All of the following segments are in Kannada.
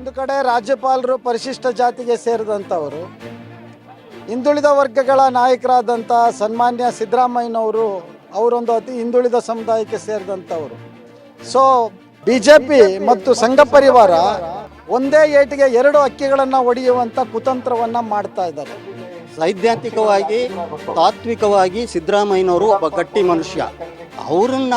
ಒಂದು ಕಡೆ ರಾಜ್ಯಪಾಲರು ಪರಿಶಿಷ್ಟ ಜಾತಿಗೆ ಸೇರಿದಂಥವರು, ಹಿಂದುಳಿದ ವರ್ಗಗಳ ನಾಯಕರಾದಂಥ ಸನ್ಮಾನ್ಯ ಸಿದ್ದರಾಮಯ್ಯನವರು ಅವರೊಂದು ಅತಿ ಹಿಂದುಳಿದ ಸಮುದಾಯಕ್ಕೆ ಸೇರಿದಂಥವರು. ಸೊ ಬಿ ಜೆ ಪಿ ಮತ್ತು ಸಂಘ ಪರಿವಾರ ಒಂದೇ ಏಟಿಗೆ ಎರಡು ಅಕ್ಕಿಗಳನ್ನು ಒಡೆಯುವಂಥ ಕುತಂತ್ರವನ್ನು ಮಾಡ್ತಾ ಇದ್ದಾರೆ. ಸೈದ್ಧಾಂತಿಕವಾಗಿ, ತಾತ್ವಿಕವಾಗಿ ಸಿದ್ದರಾಮಯ್ಯನವರು ಒಬ್ಬ ಗಟ್ಟಿ ಮನುಷ್ಯ. ಅವರನ್ನ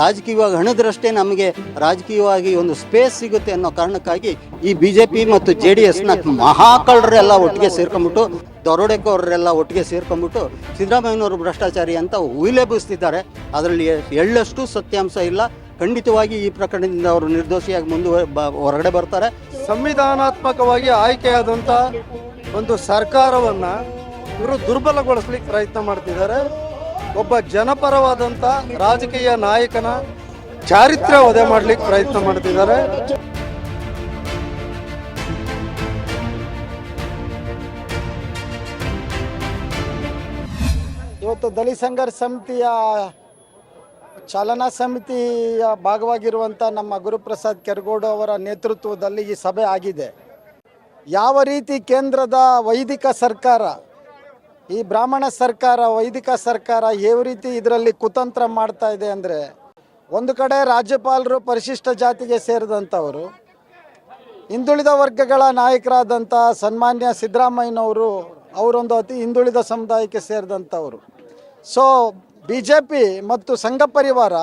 ರಾಜಕೀಯವಾಗಿ ಹಣದ್ರಷ್ಟೇ ನಮಗೆ ರಾಜಕೀಯವಾಗಿ ಒಂದು ಸ್ಪೇಸ್ ಸಿಗುತ್ತೆ ಅನ್ನೋ ಕಾರಣಕ್ಕಾಗಿ ಈ ಬಿ ಜೆ ಪಿ ಮತ್ತು ಜೆ ಡಿ ಎಸ್ನ ಮಹಾಕಳ್ಳರೆಲ್ಲ ಒಟ್ಟಿಗೆ ಸೇರ್ಕೊಂಡ್ಬಿಟ್ಟು, ದರೋಡೆಕೋರರೆಲ್ಲ ಒಟ್ಟಿಗೆ ಸೇರ್ಕೊಂಡ್ಬಿಟ್ಟು, ಸಿದ್ದರಾಮಯ್ಯನವರು ಭ್ರಷ್ಟಾಚಾರಿ ಅಂತ ಉಯಿಲೆಬಿಸ್ತಿದ್ದಾರೆ ಅದರಲ್ಲಿ ಎಳ್ಳಷ್ಟು ಸತ್ಯಾಂಶ ಇಲ್ಲ. ಖಂಡಿತವಾಗಿ ಈ ಪ್ರಕರಣದಿಂದ ಅವರು ನಿರ್ದೋಷಿಯಾಗಿ ಮುಂದುವ ಹೊರಗಡೆ ಬರ್ತಾರೆ. ಸಂವಿಧಾನಾತ್ಮಕವಾಗಿ ಆಯ್ಕೆಯಾದಂಥ ಒಂದು ಸರ್ಕಾರವನ್ನು ಇವರು ದುರ್ಬಲಗೊಳಿಸ್ಲಿಕ್ಕೆ ಪ್ರಯತ್ನ ಮಾಡ್ತಿದ್ದಾರೆ. ಒಬ್ಬ ಜನಪರವಾದಂಥ ರಾಜಕೀಯ ನಾಯಕನ ಚಾರಿತ್ರ್ಯ ವಧೆ ಮಾಡಲಿಕ್ಕೆ ಪ್ರಯತ್ನ ಮಾಡ್ತಿದ್ದಾರೆ. ಇವತ್ತು ದಲಿತ ಸಂಘರ್ಷ ಸಮಿತಿಯ ಚಾಲನಾ ಸಮಿತಿಯ ಭಾಗವಾಗಿರುವಂಥ ನಮ್ಮ ಗುರುಪ್ರಸಾದ್ ಕೆರಗೋಡು ಅವರ ನೇತೃತ್ವದಲ್ಲಿ ಈ ಸಭೆ ಆಗಿದೆ. ಯಾವ ರೀತಿ ಕೇಂದ್ರದ ವೈದಿಕ ಸರ್ಕಾರ ಈ ಬ್ರಾಹ್ಮಣ ಸರ್ಕಾರ, ವೈದಿಕ ಸರ್ಕಾರ ಯಾವ ರೀತಿ ಇದರಲ್ಲಿ ಕುತಂತ್ರ ಮಾಡ್ತಾ ಇದೆ ಅಂದರೆ ಒಂದು ಕಡೆ ರಾಜ್ಯಪಾಲರು ಪರಿಶಿಷ್ಟ ಜಾತಿಗೆ ಸೇರಿದಂಥವರು, ಹಿಂದುಳಿದ ವರ್ಗಗಳ ನಾಯಕರಾದಂಥ ಸನ್ಮಾನ್ಯ ಸಿದ್ದರಾಮಯ್ಯನವರು ಅವರೊಂದು ಅತಿ ಹಿಂದುಳಿದ ಸಮುದಾಯಕ್ಕೆ ಸೇರಿದಂಥವರು. ಸೊ ಬಿ ಜೆ ಪಿ ಮತ್ತು ಸಂಘ ಪರಿವಾರ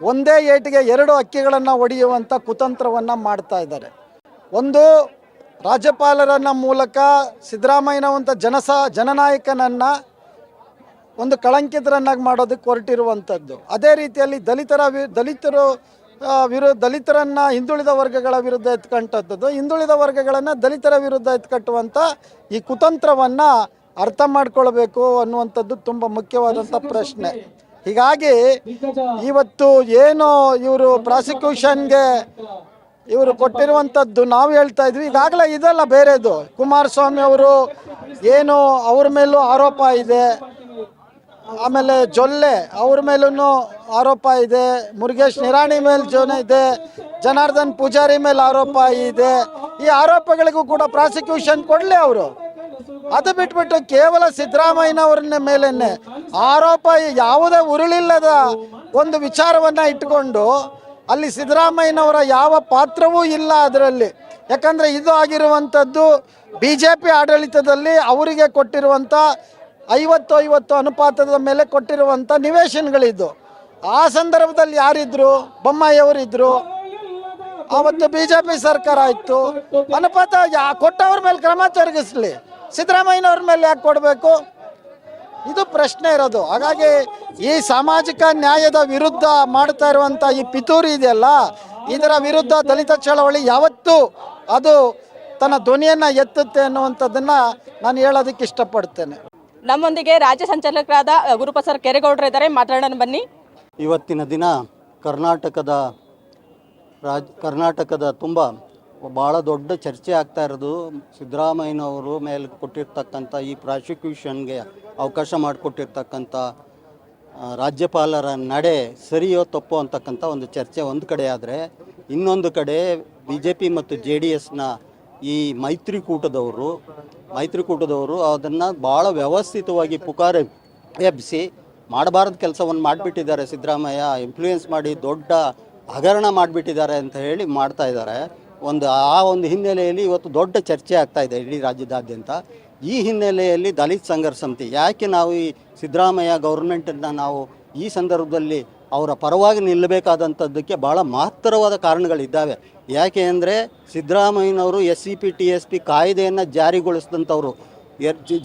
ಒಂದೇ ಏಟಿಗೆ ಎರಡು ಅಕ್ಕಿಗಳನ್ನು ಒಡೆಯುವಂಥ ಕುತಂತ್ರವನ್ನು ಮಾಡ್ತಾ ಇದ್ದಾರೆ. ಒಂದು ರಾಜ್ಯಪಾಲರನ್ನ ಮೂಲಕ ಸಿದ್ದರಾಮಯ್ಯನವಂಥ ಜನಸ, ಜನನಾಯಕನನ್ನು ಒಂದು ಕಳಂಕಿತರನ್ನಾಗಿ ಮಾಡೋದಕ್ಕೆ ಹೊರಟಿರುವಂಥದ್ದು. ಅದೇ ರೀತಿಯಲ್ಲಿ ದಲಿತರ ವಿ, ದಲಿತರು ವಿರು, ದಲಿತರನ್ನು ಹಿಂದುಳಿದ ವರ್ಗಗಳ ವಿರುದ್ಧ ಎತ್ಕಂಟದ್ದು ಹಿಂದುಳಿದ ವರ್ಗಗಳನ್ನು ದಲಿತರ ವಿರುದ್ಧ ಎತ್ಕಟ್ಟುವಂಥ ಈ ಕುತಂತ್ರವನ್ನು ಅರ್ಥ ಮಾಡ್ಕೊಳ್ಬೇಕು ಅನ್ನುವಂಥದ್ದು ತುಂಬ ಮುಖ್ಯವಾದಂಥ ಪ್ರಶ್ನೆ. ಹೀಗಾಗಿ ಇವತ್ತು ಏನು ಇವರು ಪ್ರಾಸಿಕ್ಯೂಷನ್ಗೆ ಇವರು ಕೊಟ್ಟಿರುವಂಥದ್ದು ನಾವು ಹೇಳ್ತಾ ಇದ್ವಿ. ಈಗಾಗಲೇ ಇದೆಲ್ಲ ಬೇರೆದು. ಕುಮಾರಸ್ವಾಮಿ ಅವರು ಏನು ಅವ್ರ ಮೇಲೂ ಆರೋಪ ಇದೆ. ಆಮೇಲೆ ಜೊಲ್ಲೆ ಅವ್ರ ಮೇಲೂ ಆರೋಪ ಇದೆ. ಮುರುಗೇಶ್ ನಿರಾಣಿ ಮೇಲೆ ಜೋನ ಇದೆ. ಜನಾರ್ದನ್ ಪೂಜಾರಿ ಮೇಲೆ ಆರೋಪ ಇದೆ. ಈ ಆರೋಪಗಳಿಗೂ ಕೂಡ ಪ್ರಾಸಿಕ್ಯೂಷನ್ ಕೊಡಲಿ ಅವರು. ಅದು ಬಿಟ್ಬಿಟ್ಟು ಕೇವಲ ಸಿದ್ದರಾಮಯ್ಯನವ್ರನ್ನ ಮೇಲೇನೆ. ಆರೋಪ ಯಾವುದೇ ಉರುಳಿಲ್ಲದ ಒಂದು ವಿಚಾರವನ್ನ ಇಟ್ಟುಕೊಂಡು ಅಲ್ಲಿ ಸಿದ್ದರಾಮಯ್ಯನವರ ಯಾವ ಪಾತ್ರವೂ ಇಲ್ಲ ಅದರಲ್ಲಿ. ಯಾಕಂದರೆ ಇದು ಆಗಿರುವಂಥದ್ದು ಬಿ ಜೆ ಪಿ ಆಡಳಿತದಲ್ಲಿ ಅವರಿಗೆ ಕೊಟ್ಟಿರುವಂಥ ಐವತ್ತು ಐವತ್ತು ಅನುಪಾತದ ಮೇಲೆ ಕೊಟ್ಟಿರುವಂಥ ನಿವೇಶನಗಳಿದ್ದು. ಆ ಸಂದರ್ಭದಲ್ಲಿ ಯಾರಿದ್ರು? ಬೊಮ್ಮಾಯಿಯವರಿದ್ದರು ಆವತ್ತು ಬಿ ಜೆ ಪಿ ಸರ್ಕಾರ ಆಯಿತು. ಅನುಪಾತ ಯಾ ಕೊಟ್ಟವ್ರ ಮೇಲೆ ಕ್ರಮ ಜರುಗಿಸಲಿ. ಸಿದ್ದರಾಮಯ್ಯನವ್ರ ಮೇಲೆ ಯಾಕೆ ಕೊಡಬೇಕು? ಇದು ಪ್ರಶ್ನೆ ಇರೋದು. ಹಾಗಾಗಿ ಈ ಸಾಮಾಜಿಕ ನ್ಯಾಯದ ವಿರುದ್ಧ ಮಾಡ್ತಾ ಇರುವಂಥ ಈ ಪಿತೂರಿ ಇದೆಯಲ್ಲ ಇದರ ವಿರುದ್ಧ ದಲಿತ ಚಳವಳಿ ಯಾವತ್ತೂ ಅದು ತನ್ನ ಧ್ವನಿಯನ್ನು ಎತ್ತುತ್ತೆ ಅನ್ನುವಂಥದ್ದನ್ನು ನಾನು ಹೇಳೋದಕ್ಕೆ ಇಷ್ಟಪಡ್ತೇನೆ. ನಮ್ಮೊಂದಿಗೆ ರಾಜ್ಯ ಸಂಚಾಲಕರಾದ ಗುರುಪ್ರಸಾದ್ ಕೆರೆಗೌಡರು ಇದ್ದಾರೆ. ಮಾತಾಡೋಣ ಬನ್ನಿ. ಇವತ್ತಿನ ದಿನ ಕರ್ನಾಟಕದ ರಾಜ್ ಕರ್ನಾಟಕದ ತುಂಬ ಭಾಳ ದೊಡ್ಡ ಚರ್ಚೆ ಆಗ್ತಾ ಇರೋದು ಸಿದ್ದರಾಮಯ್ಯನವರು ಮೇಲೆ ಕೊಟ್ಟಿರ್ತಕ್ಕಂಥ ಈ ಪ್ರಾಸಿಕ್ಯೂಷನ್ಗೆ ಅವಕಾಶ ಮಾಡಿಕೊಟ್ಟಿರ್ತಕ್ಕಂಥ ರಾಜ್ಯಪಾಲರ ನಡೆ ಸರಿಯೋ ತಪ್ಪೋ ಅಂತಕ್ಕಂಥ ಒಂದು ಚರ್ಚೆ ಒಂದು ಕಡೆ ಆದರೆ ಇನ್ನೊಂದು ಕಡೆ ಬಿ ಜೆ ಪಿ ಮತ್ತು ಜೆ ಡಿ ಎಸ್ನ ಈ ಮೈತ್ರಿಕೂಟದವರು ಮೈತ್ರಿಕೂಟದವರು ಅದನ್ನು ಭಾಳ ವ್ಯವಸ್ಥಿತವಾಗಿ ಪುಕಾರ ಎಬ್ಬಿಸಿ ಮಾಡಬಾರ್ದು ಕೆಲಸವನ್ನು ಮಾಡಿಬಿಟ್ಟಿದ್ದಾರೆ ಸಿದ್ದರಾಮಯ್ಯ ಇನ್ಫ್ಲೂಯೆನ್ಸ್ ಮಾಡಿ ದೊಡ್ಡ ಹಗರಣ ಮಾಡಿಬಿಟ್ಟಿದ್ದಾರೆ ಅಂತ ಹೇಳಿ ಮಾಡ್ತಾ ಇದ್ದಾರೆ. ಒಂದು ಆ ಒಂದು ಹಿನ್ನೆಲೆಯಲ್ಲಿ ಇವತ್ತು ದೊಡ್ಡ ಚರ್ಚೆ ಆಗ್ತಾ ಇದೆ ಇಡೀ ರಾಜ್ಯದಾದ್ಯಂತ. ಈ ಹಿನ್ನೆಲೆಯಲ್ಲಿ ದಲಿತ ಸಂಘರ್ಷ ಸಮಿತಿ, ಯಾಕೆ ನಾವು ಈ ಸಿದ್ದರಾಮಯ್ಯ ಗೌರ್ಮೆಂಟನ್ನು ನಾವು ಈ ಸಂದರ್ಭದಲ್ಲಿ ಅವರ ಪರವಾಗಿ ನಿಲ್ಲಬೇಕಾದಂಥದ್ದಕ್ಕೆ ಭಾಳ ಮಹತ್ತರವಾದ ಕಾರಣಗಳಿದ್ದಾವೆ. ಯಾಕೆ ಅಂದರೆ ಸಿದ್ದರಾಮಯ್ಯನವರು S C P, T S P ಕಾಯ್ದೆಯನ್ನು ಜಾರಿಗೊಳಿಸಿದಂಥವ್ರು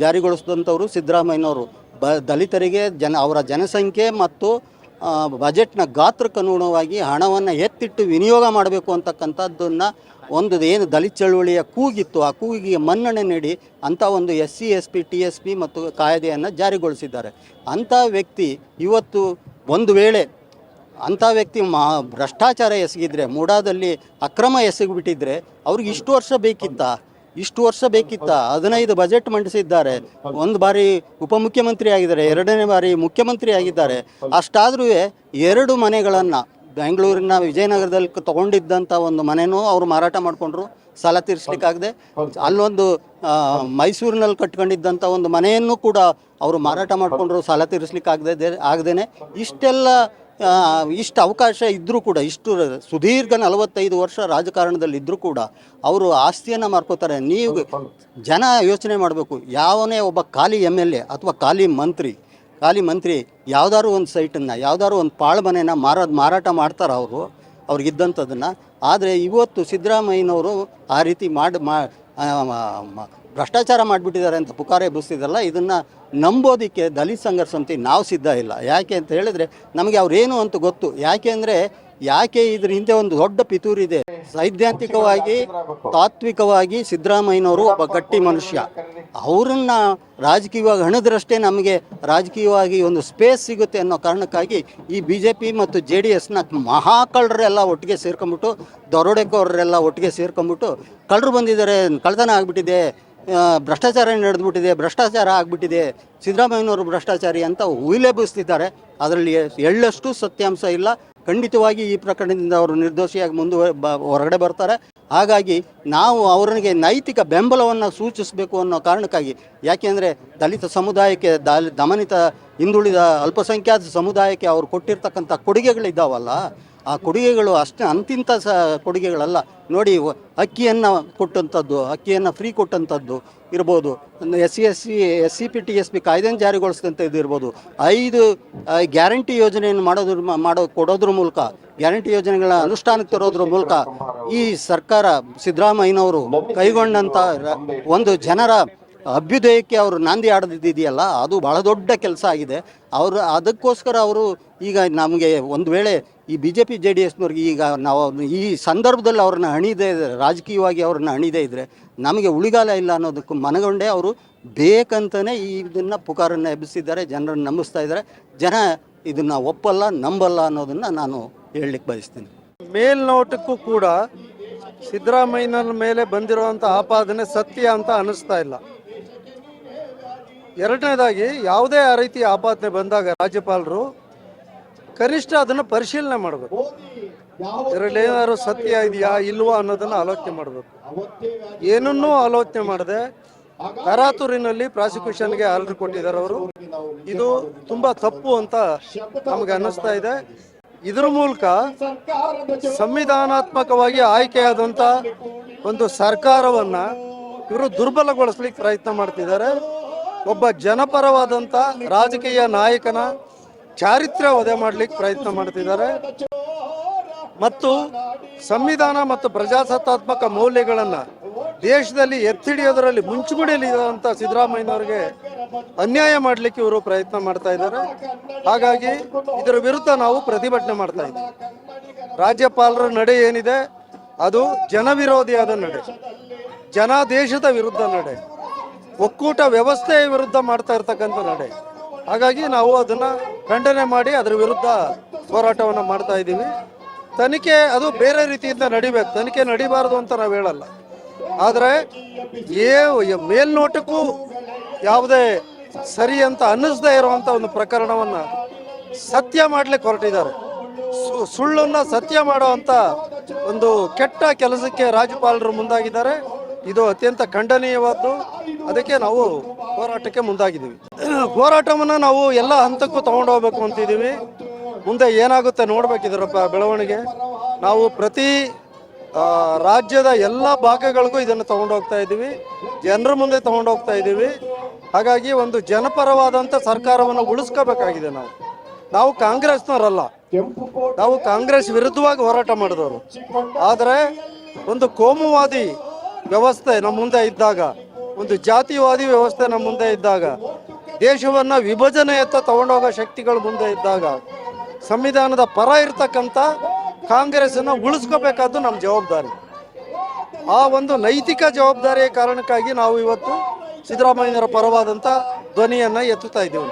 ಜಾರಿಗೊಳಿಸಿದಂಥವ್ರು ಸಿದ್ದರಾಮಯ್ಯನವರು. ಬ ದಲಿತರಿಗೆ ಜನ, ಅವರ ಜನಸಂಖ್ಯೆ ಮತ್ತು ಬಜೆಟ್ನ ಗಾತ್ರಕ್ಕನುಗುಣವಾಗಿ ಹಣವನ್ನು ಎತ್ತಿಟ್ಟು ವಿನಿಯೋಗ ಮಾಡಬೇಕು ಅಂತಕ್ಕಂಥದ್ದನ್ನು ಒಂದು ಏನು ದಲಿತ ಚಳುವಳಿಯ ಕೂಗಿತ್ತು, ಆ ಕೂಗಿಗೆ ಮನ್ನಣೆ ನೀಡಿ ಅಂಥ ಒಂದು S C, S P, T S P ಮತ್ತು ಕಾಯ್ದೆಯನ್ನು ಜಾರಿಗೊಳಿಸಿದ್ದಾರೆ. ಅಂಥ ವ್ಯಕ್ತಿ ಇವತ್ತು ಒಂದು ವೇಳೆ ಅಂಥ ವ್ಯಕ್ತಿ ಮಾ, ಭ್ರಷ್ಟಾಚಾರ ಎಸಗಿದ್ರೆ, ಮೂಡಾದಲ್ಲಿ ಅಕ್ರಮ ಎಸಗಿಬಿಟ್ಟಿದ್ರೆ ಅವ್ರಿಗೆ ಇಷ್ಟು ವರ್ಷ ಬೇಕಿತ್ತ? ಇಷ್ಟು ವರ್ಷ ಬೇಕಿತ್ತ? ಹದಿನೈದು ಬಜೆಟ್ ಮಂಡಿಸಿದ್ದಾರೆ. ಒಂದು ಬಾರಿ ಉಪಮುಖ್ಯಮಂತ್ರಿ ಆಗಿದ್ದಾರೆ, ಎರಡನೇ ಬಾರಿ ಮುಖ್ಯಮಂತ್ರಿ ಆಗಿದ್ದಾರೆ. ಅಷ್ಟಾದ್ರೂ ಎರಡು ಮನೆಗಳನ್ನು ಬೆಂಗಳೂರಿನ ವಿಜಯನಗರದಲ್ಲಿ ತಗೊಂಡಿದ್ದಂಥ ಒಂದು ಮನೆನೂ ಅವರು ಮಾರಾಟ ಮಾಡಿಕೊಂಡ್ರು. ಸಾಲ ತೀರಿಸ್ಲಿಕ್ಕಾಗದೆ. ಅಲ್ಲೊಂದು ಮೈಸೂರಿನಲ್ಲಿ ಕಟ್ಕೊಂಡಿದ್ದಂಥ ಒಂದು ಮನೆಯನ್ನು ಕೂಡ ಅವರು ಮಾರಾಟ ಮಾಡಿಕೊಂಡ್ರು ಸಾಲ ತೀರಿಸ್ಲಿಕ್ಕಾಗದೆ ಆಗದೇನೆ. ಇಷ್ಟೆಲ್ಲ ಇಷ್ಟು ಅವಕಾಶ ಇದ್ದರೂ ಕೂಡ ಇಷ್ಟು ಸುದೀರ್ಘ ನಲವತ್ತೈದು ವರ್ಷ ರಾಜಕಾರಣದಲ್ಲಿ ಇದ್ದರೂ ಕೂಡ ಅವರು ಆಸ್ತಿಯನ್ನು ಮಾರ್ಕೋತಾರೆ. ನೀವು ಜನ ಯೋಚನೆ ಮಾಡಬೇಕು. ಯಾವನೇ ಒಬ್ಬ ಖಾಲಿ ಎಂ ಎಲ್ ಎ ಅಥವಾ ಖಾಲಿ ಮಂತ್ರಿ ಖಾಲಿ ಮಂತ್ರಿ ಯಾವ್ದಾದ್ರು ಒಂದು ಸೈಟನ್ನು, ಯಾವ್ದಾದ್ರು ಒಂದು ಪಾಳು ಮನೆನ ಮಾರೋದು ಮಾರಾಟ ಮಾಡ್ತಾರೆ ಅವರು ಅವ್ರಿಗಿದ್ದಂಥದ್ದನ್ನು ಆದರೆ ಇವತ್ತು ಸಿದ್ದರಾಮಯ್ಯನವರು ಆ ರೀತಿ ಮಾಡಿ ಭ್ರಷ್ಟಾಚಾರ ಮಾಡಿಬಿಟ್ಟಿದ್ದಾರೆ ಅಂತ ಪುಕಾರ ಎಬ್ಬಿಸ್ತಿದ್ದಲ್ಲ ಇದನ್ನು ನಂಬೋದಕ್ಕೆ ದಲಿತ ಸಂಘರ್ಷ ಸಮಿತಿ ನಾವು ಸಿದ್ಧ ಇಲ್ಲ. ಯಾಕೆ ಅಂತ ಹೇಳಿದ್ರೆ, ನಮಗೆ ಅವರೇನು ಅಂತ ಗೊತ್ತು. ಯಾಕೆ ಅಂದರೆ ಯಾಕೆ ಇದ್ರ ಹಿಂದೆ ಒಂದು ದೊಡ್ಡ ಪಿತೂರಿದೆ ಸೈದ್ಧಾಂತಿಕವಾಗಿ, ತಾತ್ವಿಕವಾಗಿ ಸಿದ್ದರಾಮಯ್ಯನವರು ಒಬ್ಬ ಗಟ್ಟಿ ಮನುಷ್ಯ. ಅವರನ್ನ ರಾಜಕೀಯವಾಗಿ ಹಣದ್ರಷ್ಟೇ ನಮಗೆ ರಾಜಕೀಯವಾಗಿ ಒಂದು ಸ್ಪೇಸ್ ಸಿಗುತ್ತೆ ಅನ್ನೋ ಕಾರಣಕ್ಕಾಗಿ ಈ ಬಿ ಜೆ ಪಿ ಮತ್ತು ಜೆ ಡಿ ಎಸ್ನ ಮಹಾಕಳ್ಳರೆಲ್ಲ ಒಟ್ಟಿಗೆ ಸೇರ್ಕೊಂಬಿಟ್ಟು ದರೋಡೆಕೋರರೆಲ್ಲ ಒಟ್ಟಿಗೆ ಸೇರ್ಕೊಂಬಿಟ್ಟು ಕಳ್ಳರು ಬಂದಿದ್ದಾರೆ, ಕಳ್ಳತನ ಆಗಿಬಿಟ್ಟಿದೆ ಭ್ರಷ್ಟಾಚಾರ ನಡೆದ್ಬಿಟ್ಟಿದೆ, ಭ್ರಷ್ಟಾಚಾರ ಆಗಿಬಿಟ್ಟಿದೆ, ಸಿದ್ದರಾಮಯ್ಯನವರು ಭ್ರಷ್ಟಾಚಾರಿ ಅಂತ ಉಯಿಲೆಬ್ಬಿಸ್ತಿದ್ದಾರೆ ಅದರಲ್ಲಿ ಎಳ್ಳಷ್ಟು ಸತ್ಯಾಂಶ ಇಲ್ಲ. ಖಂಡಿತವಾಗಿ ಈ ಪ್ರಕರಣದಿಂದ ಅವರು ನಿರ್ದೋಷಿಯಾಗಿ ಮುಂದುವ ಬ- ಹೊರಗಡೆ ಬರ್ತಾರೆ. ಹಾಗಾಗಿ ನಾವು ಅವರಿಗೆ ನೈತಿಕ ಬೆಂಬಲವನ್ನು ಸೂಚಿಸಬೇಕು ಅನ್ನೋ ಕಾರಣಕ್ಕಾಗಿ ಯಾಕೆಂದರೆ ದಲಿತ ಸಮುದಾಯಕ್ಕೆ ದಮನಿತ ಹಿಂದುಳಿದ ಅಲ್ಪಸಂಖ್ಯಾತ ಸಮುದಾಯಕ್ಕೆ ಅವರು ಕೊಟ್ಟಿರ್ತಕ್ಕಂಥ ಕೊಡುಗೆಗಳಿದ್ದಾವಲ್ಲ ಆ ಕೊಡುಗೆಗಳು ಅಷ್ಟೇ, ಅಂತಿಂತ ಸ ಕೊಡುಗೆಗಳಲ್ಲ. ನೋಡಿ ಅಕ್ಕಿಯನ್ನು ಕೊಟ್ಟಂಥದ್ದು ಅಕ್ಕಿಯನ್ನು ಫ್ರೀ ಕೊಟ್ಟಂಥದ್ದು ಇರ್ಬೋದು. S C S C S C P T S P ಕಾಯ್ದೆನ ಜಾರಿಗೊಳಿಸಿದಂಥದ್ದು ಇರ್ಬೋದು. ಐದು ಗ್ಯಾರಂಟಿ ಯೋಜನೆಯನ್ನು ಮಾಡೋದ್ರ ಮಾಡೋ, ಕೊಡೋದ್ರ ಮೂಲಕ, ಗ್ಯಾರಂಟಿ ಯೋಜನೆಗಳ ಅನುಷ್ಠಾನಕ್ಕೆ ತರೋದ್ರ ಮೂಲಕ ಈ ಸರ್ಕಾರ ಸಿದ್ದರಾಮಯ್ಯನವರು ಕೈಗೊಂಡಂಥ ಒಂದು ಜನರ ಅಭ್ಯುದಯಕ್ಕೆ ಅವರು ನಾಂದಿ ಆಡದಿದೆಯಲ್ಲ ಅದು ಬಹಳ ದೊಡ್ಡ ಕೆಲಸ ಆಗಿದೆ. ಅವರು, ಅದಕ್ಕೋಸ್ಕರ ಅವರು ಈಗ ನಮಗೆ ಒಂದು ವೇಳೆ ಈ B J P J D ಎಸ್ನವ್ರಿಗೆ ಈಗ ನಾವು ಈ ಸಂದರ್ಭದಲ್ಲಿ ಅವ್ರನ್ನ ಹಣಿದೇ ರಾಜಕೀಯವಾಗಿ ಅವ್ರನ್ನ ಹಣಿದೇ ಇದ್ದರೆ ನಮಗೆ ಉಳಿಗಾಲ ಇಲ್ಲ ಅನ್ನೋದಕ್ಕೆ ಮನಗೊಂಡೇ ಅವರು ಬೇಕಂತಲೇ ಈ ಇದನ್ನು ಪುಕಾರನ್ನು ಎಬ್ಬಿಸಿದ್ದಾರೆ, ಜನರನ್ನು ನಂಬಿಸ್ತಾ ಇದ್ದಾರೆ. ಜನ ಇದನ್ನು ಒಪ್ಪಲ್ಲ, ನಂಬಲ್ಲ ಅನ್ನೋದನ್ನು ನಾನು ಹೇಳಲಿಕ್ಕೆ ಬಯಸ್ತೀನಿ. ಮೇಲ್ನೋಟಕ್ಕೂ ಕೂಡ ಸಿದ್ದರಾಮಯ್ಯನ ಮೇಲೆ ಬಂದಿರುವಂಥ ಆಪಾದನೆ ಸತ್ಯ ಅಂತ ಅನ್ನಿಸ್ತಾ ಇಲ್ಲ. ಎರಡನೇದಾಗಿ ಯಾವುದೇ ಆ ರೀತಿ ಆಪಾದನೆ ಬಂದಾಗ ರಾಜ್ಯಪಾಲರು ಕನಿಷ್ಠ ಅದನ್ನು ಪರಿಶೀಲನೆ ಮಾಡಬೇಕು. ಇದರಲ್ಲಿ ಏನಾದ್ರು ಸತ್ಯ ಇದೆಯಾ, ಇಲ್ವಾ ಅನ್ನೋದನ್ನ ಆಲೋಚನೆ ಮಾಡಬೇಕು. ಏನನ್ನೂ ಆಲೋಚನೆ ಮಾಡದೆ ತರಾತುರಿನಲ್ಲಿ ಪ್ರಾಸಿಕ್ಯೂಷನ್ಗೆ ಆರ್ಡರ್ ಕೊಟ್ಟಿದ್ದಾರೆ ಅವರು. ಇದು ತುಂಬಾ ತಪ್ಪು ಅಂತ ನಮಗೆ ಅನ್ನಿಸ್ತಾ ಇದೆ. ಇದರ ಮೂಲಕ ಸಂವಿಧಾನಾತ್ಮಕವಾಗಿ ಆಯ್ಕೆಯಾದಂತ ಒಂದು ಸರ್ಕಾರವನ್ನ ಇವರು ದುರ್ಬಲಗೊಳಿಸ್ಲಿಕ್ಕೆ ಪ್ರಯತ್ನ ಮಾಡ್ತಿದ್ದಾರೆ. ಒಬ್ಬ ಜನಪರವಾದಂತ ರಾಜಕೀಯ ನಾಯಕನ ಚಾರಿತ್ರ್ಯ ವಧೆ ಮಾಡಲಿಕ್ಕೆ ಪ್ರಯತ್ನ ಮಾಡ್ತಿದ್ದಾರೆ. ಮತ್ತು ಸಂವಿಧಾನ ಮತ್ತು ಪ್ರಜಾಸತ್ತಾತ್ಮಕ ಮೌಲ್ಯಗಳನ್ನು ದೇಶದಲ್ಲಿ ಎತ್ತಿಡಿಯೋದರಲ್ಲಿ ಮುಂಚೂಣಿಯಲ್ಲಿರುವಂತ ಸಿದ್ದರಾಮಯ್ಯನವರಿಗೆ ಅನ್ಯಾಯ ಮಾಡಲಿಕ್ಕೆ ಇವರು ಪ್ರಯತ್ನ ಮಾಡ್ತಾ ಇದ್ದಾರೆ. ಹಾಗಾಗಿ ಇದರ ವಿರುದ್ಧ ನಾವು ಪ್ರತಿಭಟನೆ ಮಾಡ್ತಾ ಇದ್ದೀವಿ. ರಾಜ್ಯಪಾಲರ ನಡೆ ಏನಿದೆ, ಅದು ಜನವಿರೋಧಿಯಾದ ನಡೆ. ಜನಾದೇಶದ ವಿರುದ್ಧ ನಡೆ. ಒಕ್ಕೂಟ ವ್ಯವಸ್ಥೆಯ ವಿರುದ್ಧ ಮಾಡ್ತಾ ಇರ್ತಕ್ಕಂಥ ನಡೆ. ಹಾಗಾಗಿ ನಾವು ಅದನ್ನ ಖಂಡನೆ ಮಾಡಿ ಅದರ ವಿರುದ್ಧ ಹೋರಾಟವನ್ನು ಮಾಡ್ತಾ ಇದ್ದೀವಿ. ತನಿಖೆ ಅದು ಬೇರೆ ರೀತಿಯಿಂದ ನಡಿಬೇಕು. ತನಿಖೆ ನಡಿಬಾರದು ಅಂತ ನಾವು ಹೇಳಲ್ಲ. ಆದರೆ ಏ ಮೇಲ್ನೋಟಕ್ಕೂ ಯಾವುದೇ ಸರಿ ಅಂತ ಅನ್ನಿಸದೇ ಇರುವಂತ ಒಂದು ಪ್ರಕರಣವನ್ನ ಸತ್ಯ ಮಾಡ್ಲಿಕ್ಕೆ ಹೊರಟಿದ್ದಾರೆ. ಸುಳ್ಳನ್ನ ಸತ್ಯ ಮಾಡುವಂತ ಒಂದು ಕೆಟ್ಟ ಕೆಲಸಕ್ಕೆ ರಾಜ್ಯಪಾಲರು ಮುಂದಾಗಿದ್ದಾರೆ. ಇದು ಅತ್ಯಂತ ಖಂಡನೀಯವಾದ್ದು. ಅದಕ್ಕೆ ನಾವು ಹೋರಾಟಕ್ಕೆ ಮುಂದಾಗಿದ್ದೀವಿ. ಹೋರಾಟವನ್ನು ನಾವು ಎಲ್ಲ ಹಂತಕ್ಕೂ ತಗೊಂಡು ಹೋಗ್ಬೇಕು ಅಂತಿದ್ದೀವಿ. ಮುಂದೆ ಏನಾಗುತ್ತೆ ನೋಡ್ಬೇಕಿದ್ರಪ್ಪ ಬೆಳವಣಿಗೆ. ನಾವು ಪ್ರತಿ ರಾಜ್ಯದ ಎಲ್ಲ ಭಾಗಗಳಿಗೂ ಇದನ್ನು ತಗೊಂಡು ಹೋಗ್ತಾ ಇದ್ದೀವಿ. ಜನರ ಮುಂದೆ ತಗೊಂಡು ಹೋಗ್ತಾ ಇದ್ದೀವಿ. ಹಾಗಾಗಿ ಒಂದು ಜನಪರವಾದಂಥ ಸರ್ಕಾರವನ್ನು ಉಳಿಸ್ಕೋಬೇಕಾಗಿದೆ ನಾವು. ನಾವು ಕಾಂಗ್ರೆಸ್ನವರಲ್ಲ. ನಾವು ಕಾಂಗ್ರೆಸ್ ವಿರುದ್ಧವಾಗಿ ಹೋರಾಟ ಮಾಡಿದವರು. ಆದರೆ ಒಂದು ಕೋಮುವಾದಿ ವ್ಯವಸ್ಥೆ ನಮ್ಮ ಮುಂದೆ ಇದ್ದಾಗ, ಒಂದು ಜಾತಿವಾದಿ ವ್ಯವಸ್ಥೆ ನಮ್ಮ ಮುಂದೆ ಇದ್ದಾಗ, ದೇಶವನ್ನ ವಿಭಜನೆಯತ್ತ ತಗೊಂಡೋಗೋ ಶಕ್ತಿಗಳು ಮುಂದೆ ಇದ್ದಾಗ, ಸಂವಿಧಾನದ ಪರ ಇರ್ತಕ್ಕಂಥ ಕಾಂಗ್ರೆಸ್ಸನ್ನು ಉಳಿಸ್ಕೋಬೇಕಾದ್ದು ನಮ್ಮ ಜವಾಬ್ದಾರಿ. ಆ ಒಂದು ನೈತಿಕ ಜವಾಬ್ದಾರಿಯ ಕಾರಣಕ್ಕಾಗಿ ನಾವು ಇವತ್ತು ಸಿದ್ದರಾಮಯ್ಯರ ಪರವಾದಂಥ ಧ್ವನಿಯನ್ನ ಎತ್ತುತ್ತಾ ಇದ್ದೀವಿ.